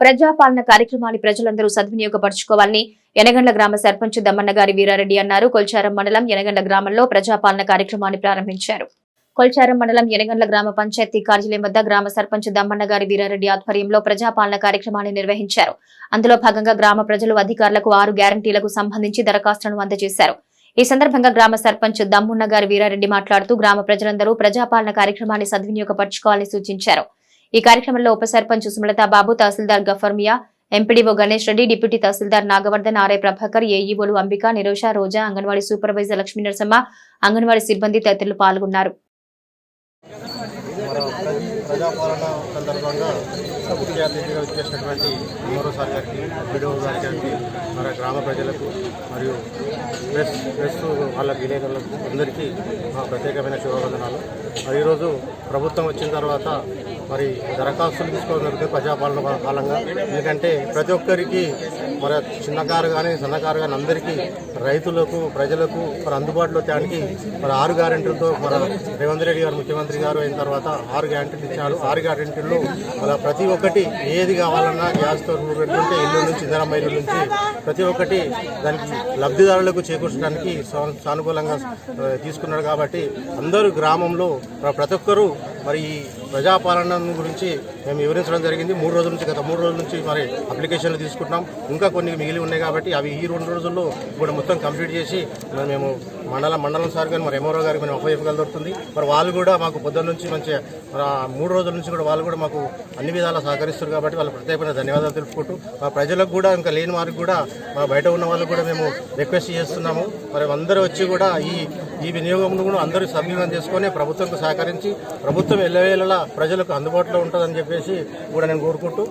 ప్రజాపాలన కార్యక్రమాన్ని ప్రజలందరూ సద్వినియోగపరచుకోవాలని యనగండ్ల గ్రామ సర్పంచ్ దమ్మన్న గారి వీరారెడ్డి అన్నారు. కొల్చారం మండలం యనగండ్ల గ్రామంలో ప్రజాపాలన కార్యక్రమాన్ని ప్రారంభించారు. కొల్చారం మండలం యనగండ్ల గ్రామ పంచాయతీ కార్యాలయం వద్ద గ్రామ సర్పంచ్ దమ్మన్న గారి వీరారెడ్డి ఆధ్వర్యంలో ప్రజాపాలన కార్యక్రమాన్ని నిర్వహించారు. అందులో భాగంగా గ్రామ ప్రజలు అధికారులకు ఆరు గ్యారంటీలకు సంబంధించి దరఖాస్తులను అందజేశారు. ఈ సందర్భంగా గ్రామ సర్పంచ్ దమ్మున్న గారి వీరారెడ్డి మాట్లాడుతూ గ్రామ ప్రజలందరూ ప్రజాపాలన కార్యక్రమాన్ని సద్వినియోగపరచుకోవాలని సూచించారు. ఈ కార్యక్రమంలో ఉప sarpanch Babu tahsildar Gafarmiya MPDO Ganesh Reddy deputy tahsildar Nagavardhan RI Prabhakar ఏఈఓలు Ambika Nirosha Roja anganwadi supervisor Lakshmi Narasamma anganwadi సిబ్బంది తదితరులు పాల్గొన్నారు. ప్రజాపాలన సందర్భంగా ముఖ్య అతిథిగా వచ్చేసినటువంటి మరోసారి గారికి బిడో గారి గారికి మన గ్రామ ప్రజలకు మరియు ప్రెస్ ప్రెస్ వాళ్ళ విలేకరులకు అందరికీ మా ప్రత్యేకమైన శుభవందనాలు. మరి ఈరోజు ప్రభుత్వం వచ్చిన తర్వాత మరి దరఖాస్తులు తీసుకోవడం జరుగుతుంది ప్రజాపాలన కాలంగా. ఎందుకంటే ప్రతి ఒక్కరికి మరి చిన్నకారు కానీ సన్నకారు కానీ అందరికీ రైతులకు ప్రజలకు మరి అందుబాటులో తేడానికి మరి ఆరు గ్యారెంటీలతో మన రేవంత్ రెడ్డి గారు ముఖ్యమంత్రి గారు అయిన తర్వాత ఆరు గ్యారెంటీలు ఇచ్చారు. ఆరు గ్యారెంటీల్లో అలా ప్రతి ఒక్కటి ఏది కావాలన్నా గ్యాస్తో పెట్టుకుంటే ఇల్లు నుంచి ఇంధనమ్మ నుంచి ప్రతి ఒక్కటి దానికి లబ్ధిదారులకు చేకూర్చడానికి సానుకూలంగా తీసుకున్నాడు తీసుకున్నారు కాబట్టి అందరూ గ్రామంలో ప్రతి ఒక్కరూ మరి ఈ ప్రజాపాలన గురించి మేము వివరించడం జరిగింది. మూడు రోజుల నుంచి గత మూడు రోజుల నుంచి మరి అప్లికేషన్లు తీసుకుంటున్నాం. ఇంకా కొన్ని మిగిలి ఉన్నాయి కాబట్టి అవి ఈ రెండు రోజుల్లో కూడా మొత్తం కంప్లీట్ చేసి మరి మేము మండలం మండలం సార్ కానీ మరి ఎంఆర్ఓ గారికి మేము అప్పయ్య దొరుకుతుంది మరి వాళ్ళు కూడా మాకు పొద్దున్న నుంచి మంచిగా మూడు రోజుల నుంచి కూడా వాళ్ళు కూడా మాకు అన్ని విధాలా సహకరిస్తారు కాబట్టి వాళ్ళు ప్రత్యేకమైన ధన్యవాదాలు తెలుపుకుంటూ మా ప్రజలకు కూడా ఇంకా లేని వారికి కూడా మా బయట ఉన్న వాళ్ళకు కూడా మేము రిక్వెస్ట్ చేస్తున్నాము. మరి అందరూ వచ్చి కూడా ఈ ఈ వినియోగంను కూడా అందరూ సద్వినియోగం చేసుకొని ప్రభుత్వంకు సహకరించి ప్రభుత్వం ఎల్లవేళలా ప్రజలకు అందుబాటులో ఉంటుందని చెప్పేసి కూడా నేను కోరుకుంటూ